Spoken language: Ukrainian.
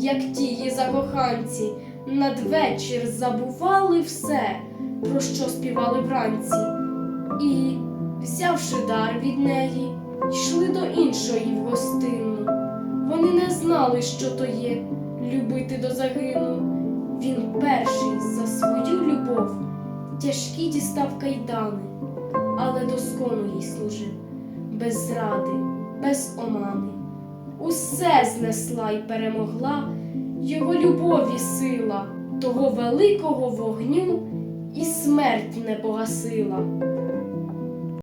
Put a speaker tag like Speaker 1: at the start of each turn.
Speaker 1: як тії закоханці надвечір забували все, про що співали вранці, і, взявши дар від неї, йшли до іншої в гостину. Вони не знали, що то є любити до загину. Він перший за свою любов тяжкі дістав кайдани, але доскону їй служив, без зради, без омани. Усе знесла й перемогла його любові сила, того великого вогню і смерть не погасила.